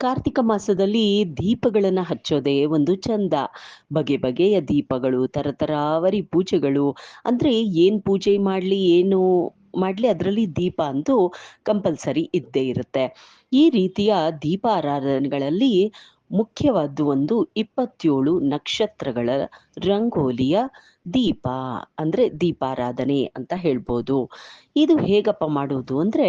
ಕಾರ್ತಿಕ ಮಾಸದಲ್ಲಿ ದೀಪಗಳನ್ನು ಹಚ್ಚೋದೇ ಒಂದು ಚಂದ. ಬಗೆ ಬಗೆಯ ದೀಪಗಳು, ತರತರಾವರಿ ಪೂಜೆಗಳು ಅಂದರೆ ಏನು ಪೂಜೆ ಮಾಡಲಿ ಏನು ಮಾಡಲಿ ಅದರಲ್ಲಿ ದೀಪ ಅಂತೂ ಕಂಪಲ್ಸರಿ ಇದ್ದೇ ಇರುತ್ತೆ. ಈ ರೀತಿಯ ದೀಪಾರಾಧನೆಗಳಲ್ಲಿ ಮುಖ್ಯವಾದ್ದು ಒಂದು 27 ನಕ್ಷತ್ರಗಳ ರಂಗೋಲಿಯ ದೀಪ ಅಂದ್ರೆ ದೀಪಾರಾಧನೆ ಅಂತ ಹೇಳ್ಬೋದು. ಇದು ಹೇಗಪ್ಪ ಮಾಡೋದು ಅಂದ್ರೆ,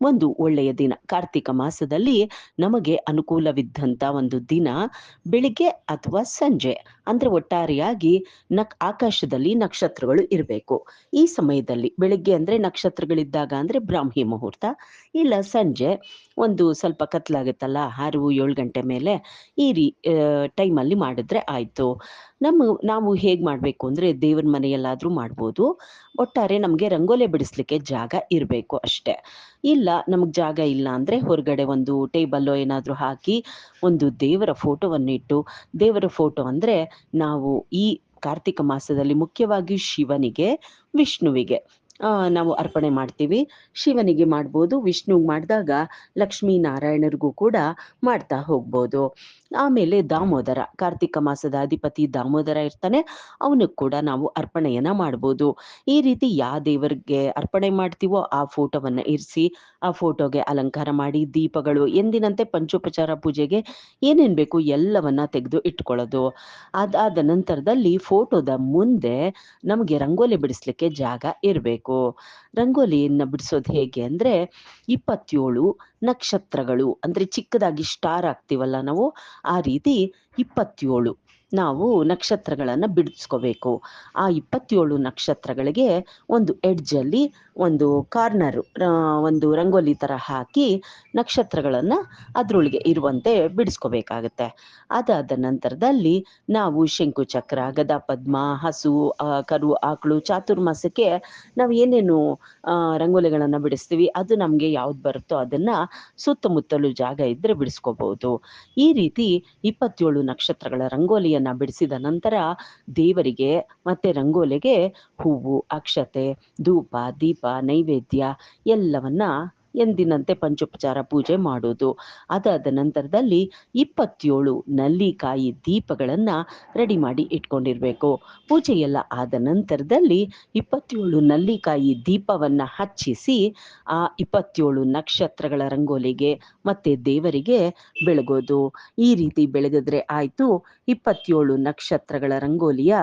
ಒಂದು ಒಳ್ಳೆಯ ದಿನ ಕಾರ್ತಿಕ ಮಾಸದಲ್ಲಿ ನಮಗೆ ಅನುಕೂಲವಿದ್ದಂತ ಒಂದು ದಿನ ಬೆಳಿಗ್ಗೆ ಅಥವಾ ಸಂಜೆ ಅಂದ್ರೆ ಒಟ್ಟಾರೆಯಾಗಿ ನಕ್ ಆಕಾಶದಲ್ಲಿ ನಕ್ಷತ್ರಗಳು ಇರಬೇಕು. ಈ ಸಮಯದಲ್ಲಿ ಬೆಳಿಗ್ಗೆ ಅಂದ್ರೆ ನಕ್ಷತ್ರಗಳಿದ್ದಾಗ ಅಂದ್ರೆ ಬ್ರಾಹ್ಮಿ ಮುಹೂರ್ತ, ಇಲ್ಲ ಸಂಜೆ ಒಂದು ಸ್ವಲ್ಪ ಕತ್ಲಾಗುತ್ತಲ್ಲ 6, 7 ಗಂಟೆ ಮೇಲೆ ಈ ರೀ ಟೈಮಲ್ಲಿ ಮಾಡಿದ್ರೆ ಆಯ್ತು. ನಮ್ಮ ನಾವು ಹೇಗ್ ಮಾಡ್ಬೇಕು ಅಂದ್ರೆ ದೇವರ ಮನೆಯಲ್ಲಾದರೂ ಮಾಡ್ಬೋದು. ಒಟ್ಟಾರೆ ನಮ್ಗೆ ರಂಗೋಲೆ ಬಿಡಿಸ್ಲಿಕ್ಕೆ ಜಾಗ ಇರಬೇಕು ಅಷ್ಟೇ. ಇಲ್ಲ ನಮಗೆ ಜಾಗ ಇಲ್ಲ ಅಂದ್ರೆ ಹೊರಗಡೆ ಒಂದು ಟೇಬಲ್ಲೋ ಏನಾದ್ರೂ ಹಾಕಿ ಒಂದು ದೇವರ ಫೋಟೋವನ್ನಿಟ್ಟು ದೇವರ ಫೋಟೋ ಅಂದ್ರೆ ನಾವು ಈ ಕಾರ್ತಿಕ ಮಾಸದಲ್ಲಿ ಮುಖ್ಯವಾಗಿ ಶಿವನಿಗೆ, ವಿಷ್ಣುವಿಗೆ ನಾವು ಅರ್ಪಣೆ ಮಾಡ್ತೀವಿ. ಶಿವನಿಗೆ ಮಾಡ್ಬೋದು, ವಿಷ್ಣುಗೆ ಮಾಡಿದಾಗ ಲಕ್ಷ್ಮೀ ನಾರಾಯಣರಿಗೂ ಕೂಡ ಮಾಡ್ತಾ ಹೋಗ್ಬೋದು. ಆಮೇಲೆ ದಾಮೋದರ ಕಾರ್ತಿಕ ಮಾಸದ ಅಧಿಪತಿ ದಾಮೋದರ ಇರ್ತಾನೆ, ಅವನಿಗೆ ಕೂಡ ನಾವು ಅರ್ಪಣೆಯನ್ನ ಮಾಡ್ಬೋದು. ಈ ರೀತಿ ಯಾವ ದೇವರಿಗೆ ಅರ್ಪಣೆ ಮಾಡ್ತೀವೋ ಆ ಫೋಟೋವನ್ನ ಇರಿಸಿ, ಆ ಫೋಟೋಗೆ ಅಲಂಕಾರ ಮಾಡಿ, ದೀಪಗಳು ಎಂದಿನಂತೆ ಪಂಚೋಪಚಾರ ಪೂಜೆಗೆ ಏನೇನ್ ಬೇಕು ಎಲ್ಲವನ್ನ ತೆಗೆದು ಇಟ್ಕೊಳ್ಳೋದು. ಅದಾದ ನಂತರದಲ್ಲಿ ಫೋಟೋದ ಮುಂದೆ ನಮ್ಗೆ ರಂಗೋಲಿ ಬಿಡಿಸ್ಲಿಕ್ಕೆ ಜಾಗ ಇರ್ಬೇಕು. ರಂಗೋಲಿಯನ್ನ ಬಿಡಿಸೋದು ಹೇಗೆ ಅಂದ್ರೆ 27 ನಕ್ಷತ್ರಗಳು ಅಂದ್ರೆ ಚಿಕ್ಕದಾಗಿ ಸ್ಟಾರ್ ಹಾಕ್ತೀವಲ್ಲ ನಾವು, ಆ ರೀತಿ 27 ನಾವು ನಕ್ಷತ್ರಗಳನ್ನು ಬಿಡಿಸ್ಕೋಬೇಕು. ಆ 27 ನಕ್ಷತ್ರಗಳಿಗೆ ಒಂದು ಎಡ್ಜಲ್ಲಿ ಒಂದು ಕಾರ್ನರ್ ಒಂದು ರಂಗೋಲಿ ಥರ ಹಾಕಿ ನಕ್ಷತ್ರಗಳನ್ನು ಅದರೊಳಗೆ ಇರುವಂತೆ ಬಿಡಿಸ್ಕೋಬೇಕಾಗತ್ತೆ. ಅದಾದ ನಂತರದಲ್ಲಿ ನಾವು ಶಂಕು ಚಕ್ರ, ಗದಾ ಪದ್ಮ, ಹಸು, ಕರು, ಆಕಳು ಚಾತುರ್ಮಾಸಕ್ಕೆ ನಾವು ಏನೇನು ರಂಗೋಲಿಗಳನ್ನು ಬಿಡಿಸ್ತೀವಿ ಅದು ನಮಗೆ ಯಾವ್ದು ಬರುತ್ತೋ ಅದನ್ನು ಸುತ್ತಮುತ್ತಲು ಜಾಗ ಇದ್ದರೆ ಬಿಡಿಸ್ಕೋಬಹುದು. ಈ ರೀತಿ 27 ನಕ್ಷತ್ರಗಳ ರಂಗೋಲಿಯನ್ನ ಬಿಡಿಸಿದ ನಂತರ ದೇವರಿಗೆ ಮತ್ತೆ ರಂಗೋಲಿಗೆ ಹೂವು, ಅಕ್ಷತೆ, ಧೂಪ, ದೀಪ, ನೈವೇದ್ಯ ಎಲ್ಲವನ್ನ ಎಂದಿನಂತೆ ಪಂಚೋಪಚಾರ ಪೂಜೆ ಮಾಡೋದು. ಅದಾದ ನಂತರದಲ್ಲಿ 27 ನಲ್ಲಿಕಾಯಿ ದೀಪಗಳನ್ನ ರೆಡಿ ಮಾಡಿ ಇಟ್ಕೊಂಡಿರ್ಬೇಕು. ಪೂಜೆ ಎಲ್ಲ ಆದ ನಂತರದಲ್ಲಿ 27 ನಲ್ಲಿಕಾಯಿ ದೀಪವನ್ನ ಹಚ್ಚಿಸಿ, ಆ 27 ನಕ್ಷತ್ರಗಳ ರಂಗೋಲಿಗೆ ಮತ್ತೆ ದೇವರಿಗೆ ಬೆಳಗೋದು. ಈ ರೀತಿ ಬೆಳಗಿದ್ರೆ ಆಯ್ತು 27 ನಕ್ಷತ್ರಗಳ ರಂಗೋಲಿಯ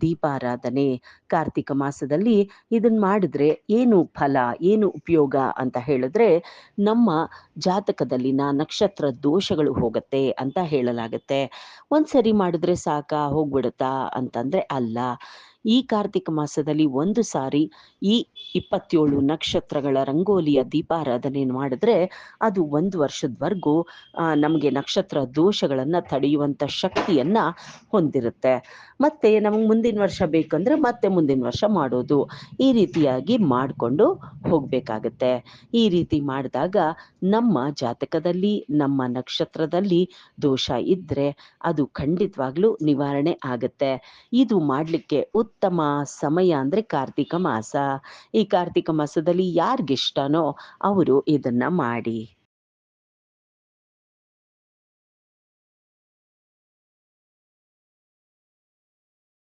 ದೀಪಾರಾಧನೆ. ಕಾರ್ತಿಕ ಮಾಸದಲ್ಲಿ ಇದನ್ನ ಮಾಡಿದ್ರೆ ಏನು ಫಲ, ಏನು ಉಪಯೋಗ ಅಂತ ಹೇಳಿದ್ರೆ ನಮ್ಮ ಜಾತಕದಲ್ಲಿನ ನಕ್ಷತ್ರ ದೋಷಗಳು ಹೋಗತ್ತೆ ಅಂತ ಹೇಳಲಾಗತ್ತೆ. ಒಂದ್ಸರಿ ಮಾಡಿದ್ರೆ ಸಾಕಾ ಹೋಗ್ಬಿಡುತ್ತಾ ಅಂತಂದ್ರೆ ಅಲ್ಲ. ಈ ಕಾರ್ತಿಕ ಮಾಸದಲ್ಲಿ ಒಂದು ಸಾರಿ ಈ 27 ನಕ್ಷತ್ರಗಳ ರಂಗೋಲಿಯ ದೀಪಾರಾಧನೆ ಮಾಡಿದ್ರೆ ಅದು ಒಂದು ವರ್ಷದವರೆಗೂ ನಮಗೆ ನಕ್ಷತ್ರ ದೋಷಗಳನ್ನು ತಡೆಯುವಂಥ ಶಕ್ತಿಯನ್ನು ಹೊಂದಿರುತ್ತೆ. ಮತ್ತೆ ನಮಗೆ ಮುಂದಿನ ವರ್ಷ ಬೇಕಂದ್ರೆ ಮತ್ತೆ ಮುಂದಿನ ವರ್ಷ ಮಾಡೋದು. ಈ ರೀತಿಯಾಗಿ ಮಾಡಿಕೊಂಡು ಹೋಗಬೇಕಾಗತ್ತೆ ಈ ರೀತಿ ಮಾಡಿದಾಗ ನಮ್ಮ ಜಾತಕದಲ್ಲಿ, ನಮ್ಮ ನಕ್ಷತ್ರದಲ್ಲಿ ದೋಷ ಇದ್ದರೆ ಅದು ಖಂಡಿತವಾಗ್ಲೂ ನಿವಾರಣೆ ಆಗುತ್ತೆ ಇದು ಮಾಡ್ಲಿಕ್ಕೆ ಉತ್ತಮ ಸಮಯ ಅಂದರೆ ಕಾರ್ತಿಕ ಮಾಸ. ಈ ಕಾರ್ತಿಕ ಮಾಸದಲ್ಲಿ ಯಾರಿಗಿಷ್ಟನೋ ಅವರು ಇದನ್ನು ಮಾಡಿ.